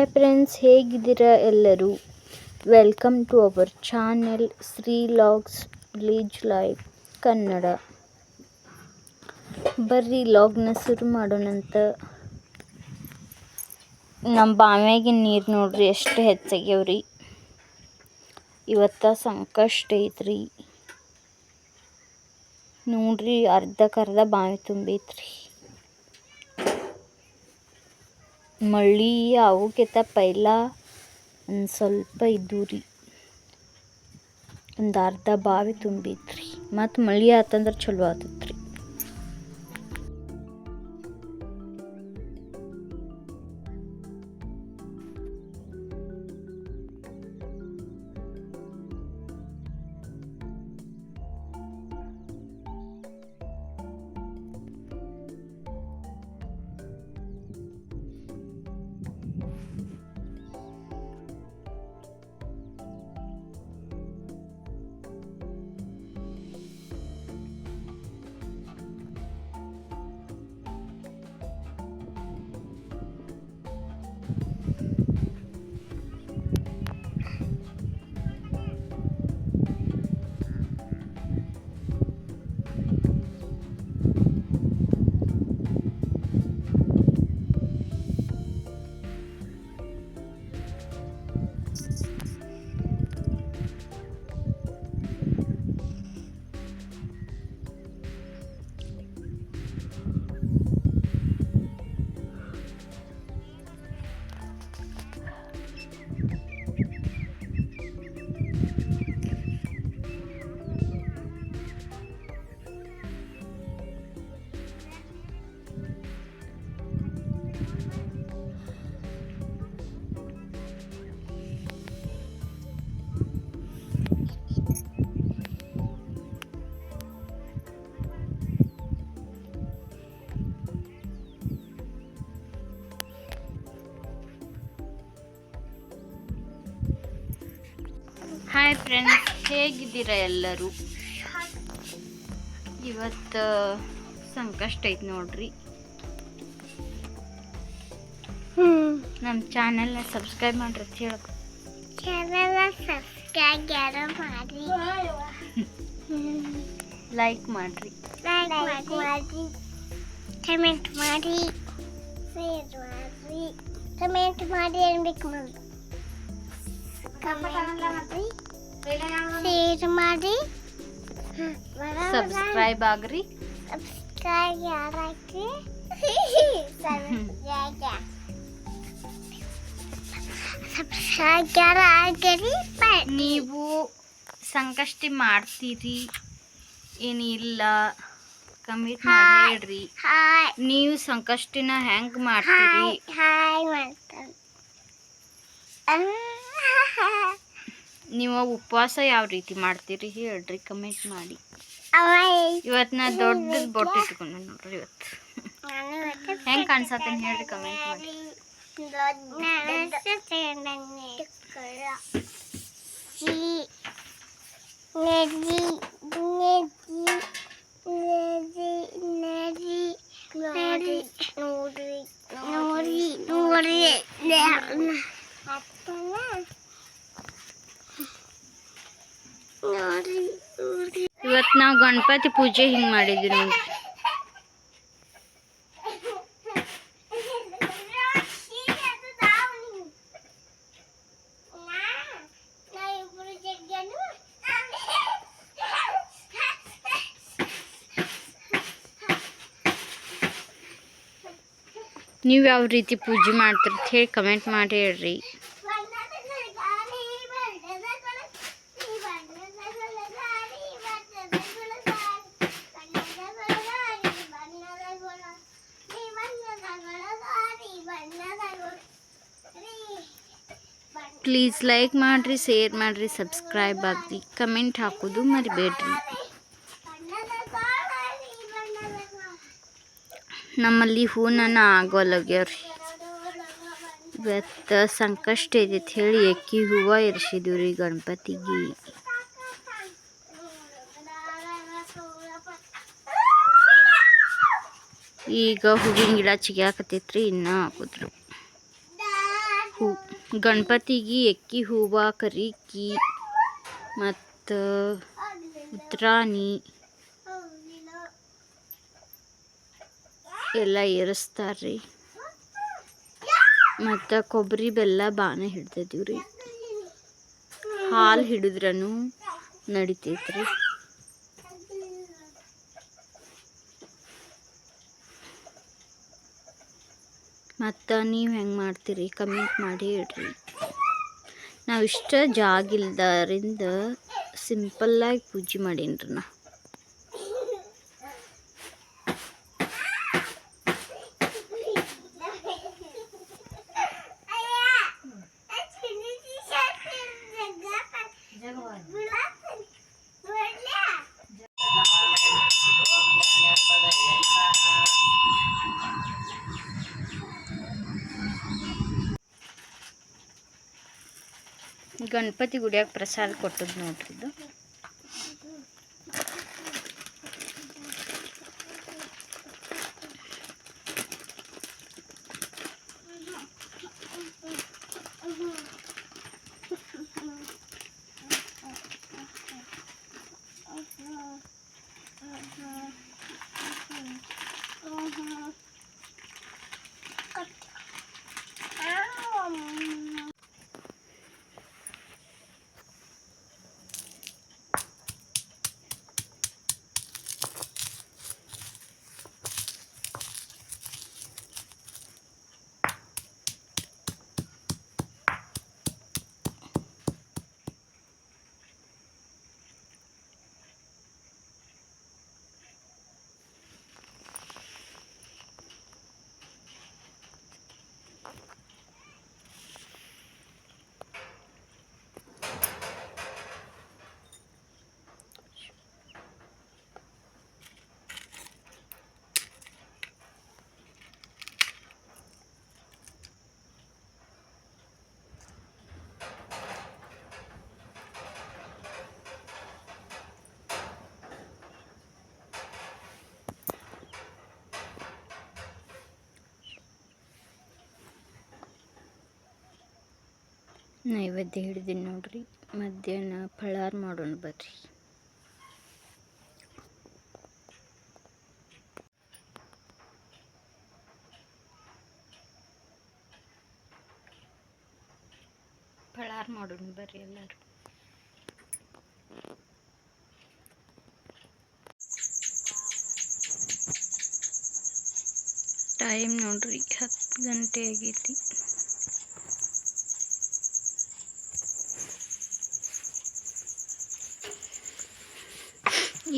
Hi friends ಹೇಗಿದ್ದೀರಾ ಎಲ್ಲರೂ? Welcome to our channel Shri logs village life Kannada ಬರ್ರಿ ಲಾಗ್ನ ಶುರು ಮಾಡೋಣಂತ ನಮ್ಮ ಬಾವ್ಯಾಗಿನ ನೀರು ನೋಡ್ರಿ, ಎಷ್ಟು ಹೆಚ್ಚಾಗ್ಯಾವ್ರಿ. ಇವತ್ತ ಸಂಕಷ್ಟ ಐತ್ರಿ. ನೋಡ್ರಿ, ಅರ್ಧಕ್ಕರ್ಧ ಬಾವಿ ತುಂಬೈತ್ರಿ. ಮಳ್ಳಿ ಅವಕ್ಕಿಂತ ಪೈಲ ಒಂದು ಸ್ವಲ್ಪ ಇದ್ದು ರೀ ಒಂದು ಅರ್ಧ ಬಾವಿ ತುಂಬಿತ್ರಿ. ಮತ್ತು ಮಳೆ ಆತಂದ್ರೆ ಚಲೋ ಆತತ್ರಿ. ಹಾಯ್ ಫ್ರೆಂಡ್ಸ್ ಹೇಗಿದ್ದೀರಾ ಎಲ್ಲರೂ? ಇವತ್ತು ಸಂಕಷ್ಟ ಐತೆ ನೋಡ್ರಿ. ನಮ್ಮ ಚಾನೆಲ್ನ ಸಬ್ಸ್ಕ್ರೈಬ್ ಮಾಡ್ರಿ ಅಂತ ಹೇಳಕ್. ಲೈಕ್ ಮಾಡ್ರಿ? ಕಮೆಂಟ್ ಮಾಡಿ ಶೇರ್ ಮಾಡಿ ಕಮೆಂಟ್ ಮಾಡಿ ಅನ್ಬೇಕು ಮಾಡಿ ಶೇರ್ ಮಾಡಿ ಸಬ್ಸ್ಕ್ರೈಬ್ ಆಗ್ರಿ ಸಬ್ಸ್ಕ್ರೈಬ್ ಯಾರಾಕಿ ಸಬ್ಸ್ಕ್ರೈಬ್ ಯಾರಾಗರಿ ನೀವು ಸಂಕಷ್ಟಿ ಮಾಡ್ತೀರಿ ಏನಿಲ್ಲ ಕಮಿಟ್ ಮಾಡಿ ಹೇಳ್ರಿ ಹಾಯ್ ನೀವು ಸಂಕಷ್ಟಿನ ಹೆಂಗ್ ಮಾಡ್ತೀರಿ ಹಾಯ್ ಮಾಡ್ತಾರೆ ನೀವು ಉಪವಾಸ ಯಾವ ರೀತಿ ಮಾಡ್ತೀರಿ ಹೇಳ್ರಿ ಕಮೆಂಟ್ ಮಾಡಿ. ಇವತ್ತು ನಾ ದೊಡ್ಡದು ಬೊಟ್ಟು ಇಟ್ಕೊಂಡೆ ನೋಡ್ರಿ ಇವತ್ತು. ಹೆಂಗೆ ಕಾಣ್ಸತ್ತೇನೆ ಹೇಳ್ರಿ ಕಮೆಂಟ್ ಮಾಡಿ. ನೋಡ್ರಿ ನೋಡ್ರಿ ಇವತ್ತು ನಾವು ಗಣಪತಿ ಪೂಜೆ ಹಿಂಗೆ ಮಾಡಿದ್ವಿ ನೋಡಿ ನೀವು ಯಾವ ರೀತಿ ಪೂಜೆ ಮಾಡ್ತೀರಿ ಅಂತ ಹೇಳಿ ಕಮೆಂಟ್ ಮಾಡಿ ಹೇಳ್ರಿ. ಪ್ಲೀಸ್ ಲೈಕ್ ಮಾಡಿರಿ ಶೇರ್ ಮಾಡಿರಿ ಸಬ್ಸ್ಕ್ರೈಬ್ ಆಗಿ ಕಮೆಂಟ್ ಹಾಕೋದು ಮರಿಬೇಡ್ರಿ. ನಮ್ಮಲ್ಲಿ ಹೂನ ಆಗೋಲಗ್ಯಾವ್ರಿ. ಇವತ್ತು ಸಂಕಷ್ಟ ಐತಿ ಹೇಳಿ ಎಕ್ಕಿ ಹೂವು ಇರಿಸಿದ್ವಿ ರೀ ಗಣಪತಿಗೆ. ಈಗ ಹೂವಿನ ಗಿಡ ಚಿಗ್ಯಾಕತ್ತೈತ್ರಿ, ಇನ್ನೂ ಹಾಕಿದ್ರು ಹೂ. ಗಣಪತಿಗೆ ಎಕ್ಕಿ ಹೂವು ಕರಿಕಿ ಮತ್ತು ಉತ್ರಾಣಿ ಎಲ್ಲ ಏರಿಸ್ತಾರ್ರಿ. ಮತ್ತು ಕೊಬ್ಬರಿ ಬೆಲ್ಲ ಬಾಣ ಹಿಡ್ದಿದ್ದೀವಿ ರೀ ಹಾಲು ಹಿಡಿದ್ರೂ ನಡಿತೈತ್ರಿ. ಮತ್ತು ನೀವು ಹೆಂಗೆ ಮಾಡ್ತೀರಿ? ಕಮೆಂಟ್ ಮಾಡಿ ಹೇಳ್ರಿ. ನಾವು ಇಷ್ಟ ಜಾಗಿಲ್ದರಿಂದ ಸಿಂಪಲ್ಲಾಗಿ ಪೂಜೆ ಮಾಡೀನಿ ರೀ ನಾ. ಗಣಪತಿ ಗುಡಿಯಾಗ ಪ್ರಸಾದ ಕೊಟ್ಟದ್ದು ನೋಡ್ರಿ ಇದು. ನೈವೇದ್ಯ ಹಿಡ್ದೀನಿ ನೋಡ್ರಿ. ಮಧ್ಯಾಹ್ನ ಫಳಾರ್ ಮಾಡೋಣ ಬರ್ರಿ. ಫಳಾರ್ ಮಾಡೋಣ ಬರ್ರಿ ಎಲ್ಲರೂ. ಟೈಮ್ ನೋಡ್ರಿ ಹತ್ತು ಗಂಟೆ ಆಗೈತಿ.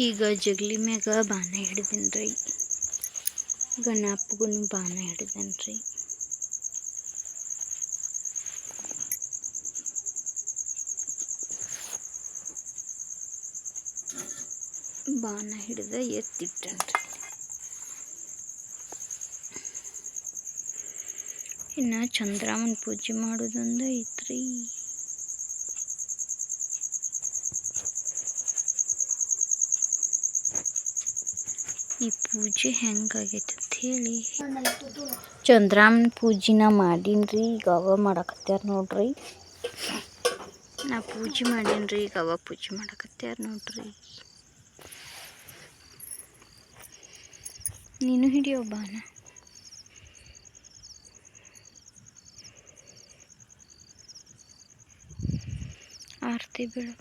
ಈಗ ಜಗಲಿ ಮ್ಯಾಗ ಬಾಣ ಹಿಡ್ದೀನಿ ರೀ. ಗಣಪಗೂ ಬಾಣ ಹಿಡಿದೇನೆ ರೀ. ಬಾಣ ಹಿಡಿದ ಎತ್ತಿಟ್ಟನ್ರಿ ಇನ್ನು ಚಂದ್ರಾಮನ್ ಪೂಜೆ ಮಾಡೋದೊಂದು ಐತ್ರಿ. ಈ ಪೂಜೆ ಹೆಂಗಾಗೈತೆ ಅಂತ ಹೇಳಿ. ಚಂದ್ರಾಮನ್ ಪೂಜೆನ ರೀ ಈಗ ಅವ ಮಾಡಕತ್ಯಾರ ನೋಡ್ರಿ. ನಾ ಪೂಜೆ ಮಾಡೀನ್ರಿ, ಈಗ ಅವ ಪೂಜೆ ಮಾಡಕತ್ಯಾರ ನೋಡ್ರಿ. ನೀನು ಹಿಡಿಯೋ ಬಾನ? ಆರತಿ ಬೀಳು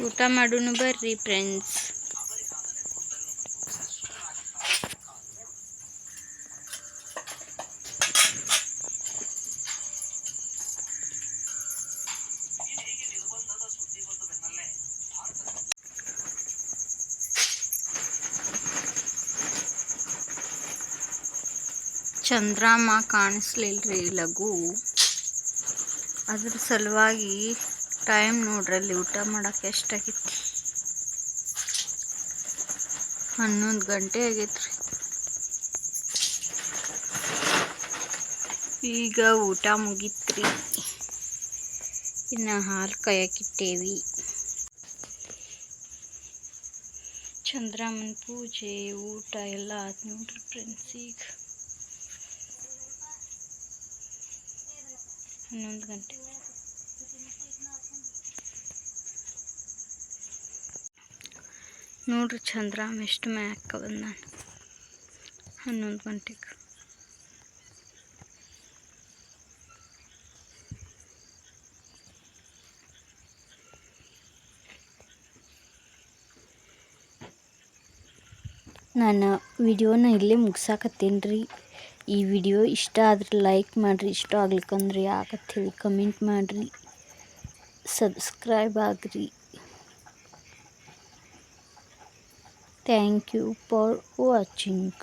ಊಟ ಮಾಡೋಣ ಬರ್ರಿ ಫ್ರೆಂಡ್ಸ್ ಚಂದ್ರಮ್ಮ ಕಾಣಿಸ್ಲಿಲ್ರಿ ಲಘು. ಅದ್ರ ಸಲುವಾಗಿ ಟೈಮ್ ನೋಡ್ರಿ ಅಲ್ಲಿ ಊಟ ಮಾಡಕ್ಕೆ ಎಷ್ಟಾಗಿತ್ತು ಹನ್ನೊಂದು ಗಂಟೆ ಆಗೈತ್ರಿ. ಈಗ ಊಟ ಮುಗೀತ್ರಿ. ಇನ್ನು ಹಾಲು ಕಾಯಕ್ಕಿಟ್ಟೇವಿ ಚಂದ್ರಮ್ಮನ ಪೂಜೆ, ಊಟ ಎಲ್ಲ ಆತು ನೋಡ್ರಿ ಫ್ರೆಂಡ್ಸ್ ಈಗ. ಹನ್ನೊಂದು ಗಂಟೆ. ನೋಡ್ರಿ ಚಂದ್ರಾಮ ಎಷ್ಟು ಮ್ಯಾಕ ಬಂದ ಹನ್ನೊಂದು ಗಂಟೆಗೆ. ನಾನು ವಿಡಿಯೋನ ಇಲ್ಲೇ ಮುಗಿಸಾಕತ್ತೇನ್ರಿ. ಈ ವಿಡಿಯೋ ಇಷ್ಟ ಆದ್ರೆ ಲೈಕ್ ಮಾಡಿರಿ, ಇಷ್ಟ ಆಗ್ಲಿಕ್ಕಂದ್ರೆ ಹೇಳಿ ಕಮೆಂಟ್ ಮಾಡಿರಿ. Subscribe agri. Thank you for watching